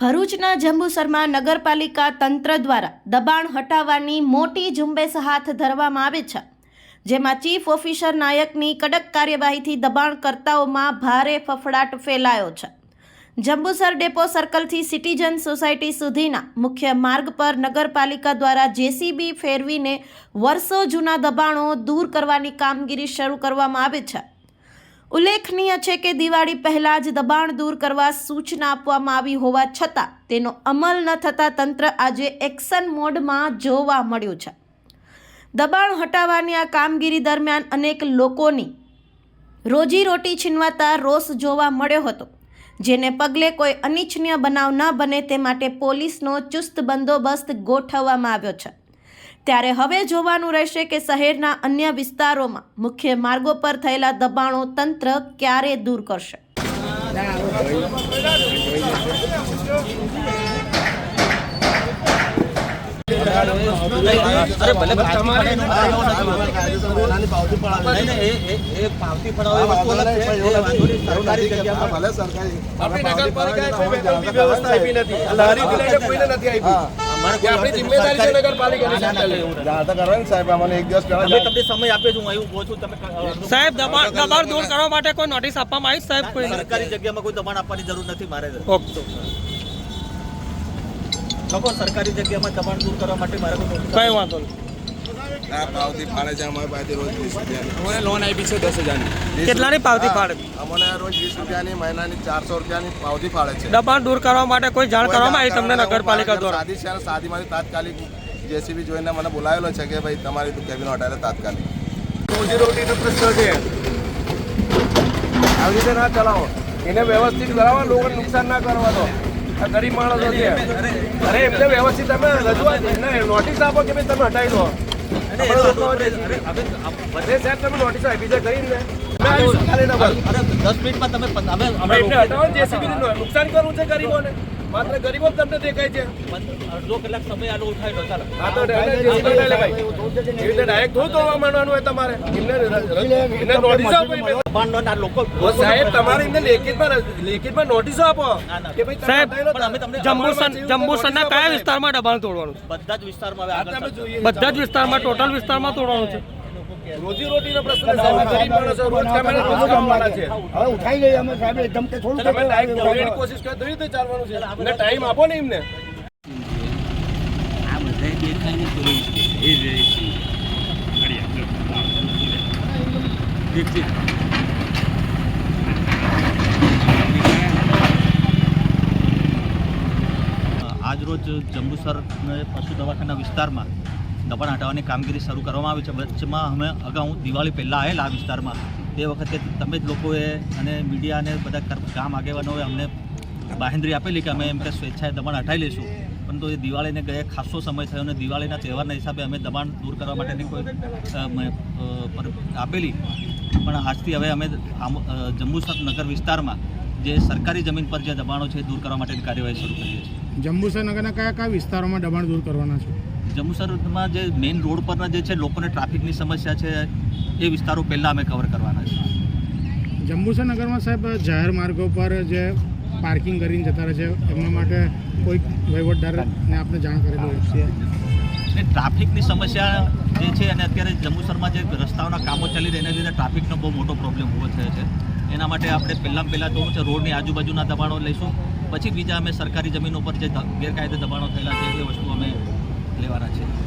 ભરૂચના જંબુસરમાં નગરપાલિકા તંત્ર દ્વારા દબાણ હટાવવાની મોટી ઝુંબેશ હાથ ધરવામાં આવે છે, જેમાં ચીફ ઓફિસર નાયકની કડક કાર્યવાહીથી દબાણકર્તાઓમાં ભારે ફફડાટ ફેલાયો છે. જંબુસર ડેપો સર્કલથી સિટીઝન સોસાયટી સુધીના મુખ્ય માર્ગ પર નગરપાલિકા દ્વારા જેસીબી ફેરવીને વર્ષો જૂના દબાણો દૂર કરવાની કામગીરી શરૂ કરવામાં આવી છે. ઉલ્લેખનીય છે કે દિવાળી પહેલા જ દબાણ દૂર કરવા સૂચના આપવામાં આવી હોવા છતાં તેનો અમલ ન થતાં તંત્ર આજે એક્શન મોડમાં જોવા મળ્યું છે. દબાણ હટાવવાની આ કામગીરી દરમિયાન અનેક લોકોની રોજીરોટી છીનવાતા રોષ જોવા મળ્યો હતો, જેને પગલે કોઈ અનિચ્છનીય બનાવ ન બને તે માટે પોલીસનો ચુસ્ત બંદોબસ્ત ગોઠવવામાં આવ્યો છે. ત્યારે હવે જોવાનું રહેશે કે શહેરના અન્ય વિસ્તારોમાં મુખ્ય માર્ગો પર થયેલા દબાણો તંત્ર ક્યારે દૂર કરશે. સરકારી સાહેબ દબાણ દૂર કરવા માટે કોઈ નોટિસ આપવામાં આવી સાહેબ કોઈ? સરકારી જગ્યામાં કોઈ દબાણ આપવાની જરૂર નથી મારે. સરકારી જગ્યામાં દબાણ દૂર કરવા માટે મારે કોઈ કઈ વાંધો નહીં. આ પાવતી ફાળે છે અમારી પાસે રોજ વીસ રૂપિયાની. મને લોન આપી છે દસ હજારની. કેટલાની પાવતી ફાળે? અમને રોજ વીસ રૂપિયાની મહિનાની ચારસો રૂપિયાની પાવતી ફાળે છે. દબાણ દૂર કરવા માટે કોઈ જાણ કરવામાં આવી તમને નગરપાલિકા દ્વારા? સાદી છે સાદીમાંથી તાત્કાલિક જેસીબી જોઈને મને બોલાવેલો છે કે ભાઈ તમારી કેબિન હટાવે તાત્કાલિક. રોજીરોટીનો પ્રશ્ન છે. આવી રીતે ના ચલાવો. એને વ્યવસ્થિત કરાવો લોકોને નુકસાન ના કરવા દો. આ ગરીબ માણસો છે. અરે એમને વ્યવસ્થિત તમે રજૂઆત નોટિસ આપો કે ભાઈ તમે હટાવી દો. નુકસાન કરવું છે ગરીબોને. માત્ર ગરીબો જ તમને દેખાય છે. અડધો કલાક સમય આનો ઉઠાવી લો ચાલો. હા તો ડાયરેક્ટ હું લઈ લે ભાઈ. એવી રીતે ડાયરેક્ટ થોડું તોડવા માંડવાનું હોય તમારે. એમને નોટિસ આપો સાહેબ તમારે એમને લેખિતમાં લેખિતમાં નોટિસો આપો. કે ભાઈ સાહેબ, નોટિસ આપો કયા વિસ્તારમાં દબાણ તોડવાનું જ વિસ્તારમાં. બધા જ વિસ્તારમાં ટોટલ વિસ્તારમાં તોડવાનું છે. રોજીરોટીનો પ્રશ્ન સાહેબ. ગરીબ માણસો રોજ કમાઈને રોજ કમાવાના છે. હવે ઉઠાઈ ગઈ અમે સાહેબ એકદમ કે થોડું તમે ટાઈમ દોડવાની કોશિશ કરો તો રીતે ચાલવાનું છે. એમને ટાઈમ આપો ને એમને. આ બધા દેખાય ને તો એ જ છે. ઠીક આજરોજ જંબુસર અને પશુ દવાખાના વિસ્તારમાં દબાણ હટાવવાની કામગીરી શરૂ કરવામાં આવી છે. વચ્ચેમાં અમે અગાઉ દિવાળી પહેલાં આવેલા આ વિસ્તારમાં. તે વખતે તમે જ લોકોએ અને મીડિયા અને બધા ગામ આગેવાનોએ અમને બાહેંધરી આપેલી કે અમે એમ કે સ્વેચ્છાએ દબાણ હટાવી લઈશું. પરંતુ એ દિવાળીને ગયા ખાસો સમય થયો અને દિવાળીના તહેવારના હિસાબે અમે દબાણ દૂર કરવા માટેની કોઈ આપેલી. પણ આજથી હવે અમે જંબુસર નગર વિસ્તારમાં જે સરકારી જમીન પર જે દબાણો છે દૂર કરવા માટેની કાર્યવાહી શરૂ કરીએ છીએ જંબુસર નગરના કયા કયા વિસ્તારોમાં દબાણ દૂર કરવાના છે? જંબુસરમાં જે મેઇન રોડ પરના જે છે લોકોને ટ્રાફિકની સમસ્યા છે એ વિસ્તારો પહેલાં અમે કવર કરવાના છે. જંબુસર નગરમાં સાહેબ જાહેર માર્ગો પર જે પાર્કિંગ કરીને જતા રહે છે એમના માટે કોઈ વહીવટદારને આપણે જાણ કરેલું છે? ને ટ્રાફિકની સમસ્યા જે છે અને અત્યારે જંબુસરમાં જે રસ્તાઓના કામો ચાલી રહ્યા એના લીધે ટ્રાફિકનો બહુ મોટો પ્રોબ્લેમ ઊભો થયો છે. એના માટે આપણે પહેલાં પહેલાં તો છે રોડની આજુબાજુના દબાણો લઈશું પછી બીજા અમે સરકારી જમીનો પર જે ગેરકાયદે દબાણો થયેલા છે એ વસ્તુ અમે લેવાના છે.